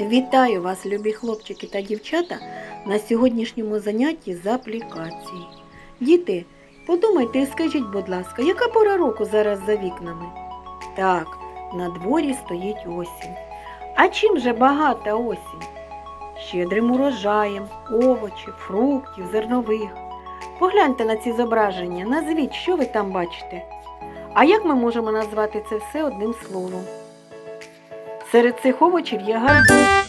Вітаю вас, любі хлопчики та дівчата, на сьогоднішньому занятті з аплікації. Діти, подумайте і скажіть, будь ласка, яка пора року зараз за вікнами? Так, на дворі стоїть осінь. А чим же багата осінь? Щедрим урожаєм, овочів, фруктів, зернових. Погляньте на ці зображення, назвіть, що ви там бачите. А як ми можемо назвати це все одним словом? Серед цих овочів є гарбуз.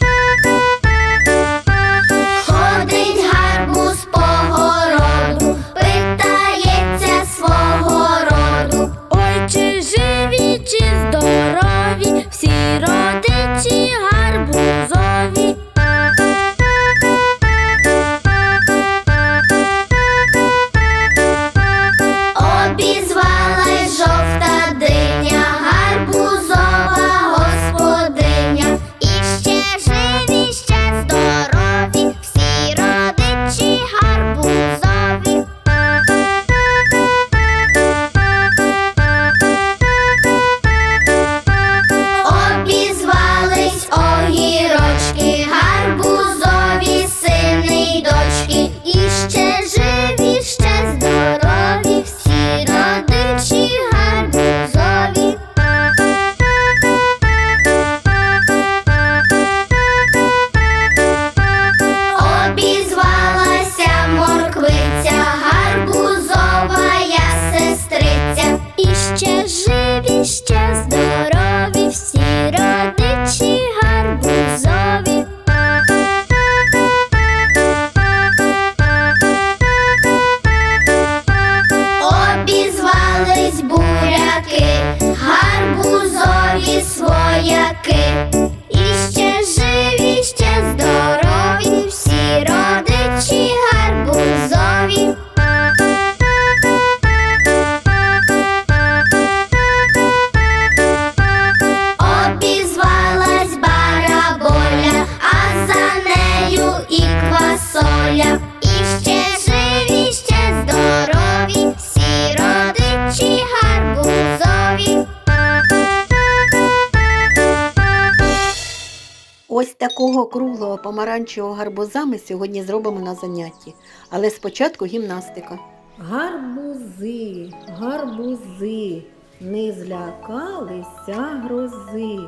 Ось такого круглого помаранчевого гарбуза ми сьогодні зробимо на занятті. Але спочатку гімнастика. Гарбузи, гарбузи, не злякалися грози.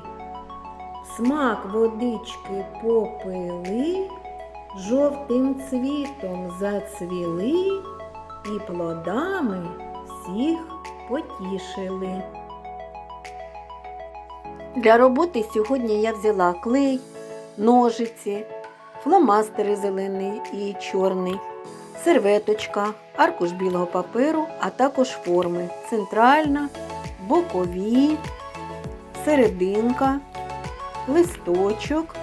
Смак водички попили, жовтим цвітом зацвіли і плодами всіх потішили. Для роботи сьогодні я взяла клей, ножиці, фломастери зелений і чорний, серветочка, аркуш білого паперу, а також форми центральна, бокові, серединка, листочок,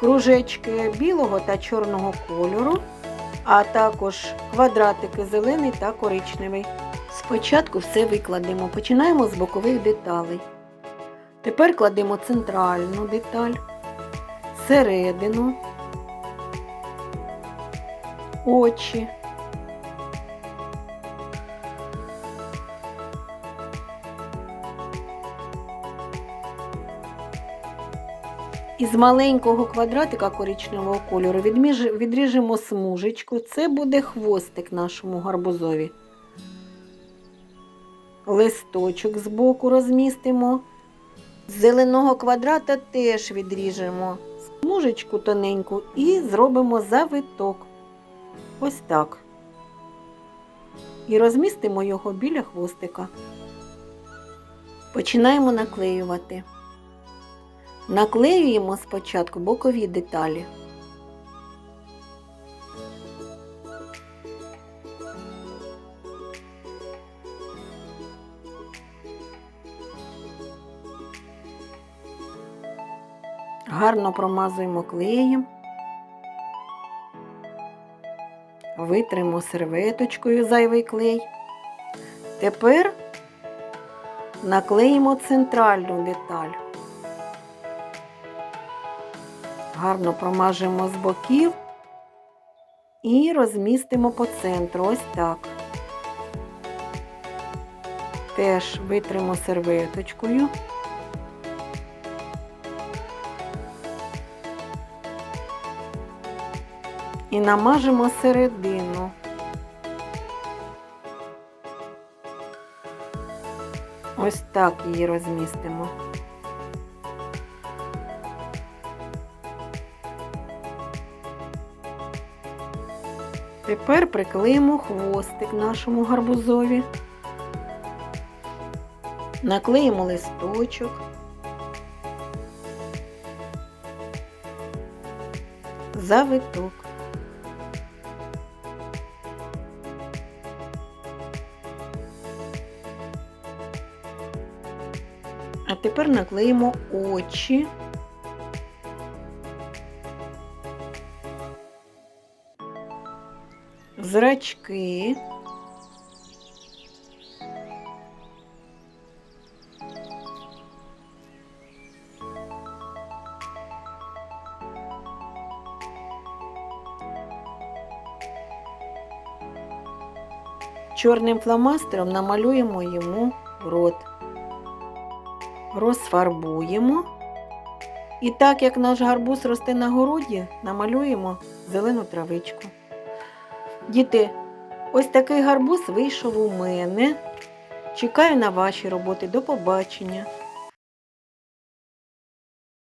кружечки білого та чорного кольору, а також квадратики зелений та коричневий. Спочатку все викладемо. Починаємо з бокових деталей. Тепер кладемо центральну деталь, середину, очі. Із маленького квадратика коричневого кольору відріжемо смужечку. Це буде хвостик нашому гарбузові. Листочок збоку розмістимо. З зеленого квадрата теж відріжемо смужечку тоненьку і зробимо завиток. Ось так. І розмістимо його біля хвостика. Починаємо наклеювати. Наклеюємо спочатку бокові деталі. Гарно промазуємо клеєм. Витримо серветочкою зайвий клей. Тепер наклеїмо центральну деталь. Гарно промажемо з боків і розмістимо по центру. Ось так. Теж витримо серветочкою. І намажемо середину. Ось так її розмістимо. Тепер приклеїмо хвостик нашому гарбузові. Наклеїмо листочок. Завиток. А тепер наклеїмо очі. Зрачки. Чорним фломастером намалюємо йому рот. Розфарбуємо. І так як наш гарбуз росте на городі, намалюємо зелену травичку. Діти, ось такий гарбуз вийшов у мене. Чекаю на ваші роботи. До побачення.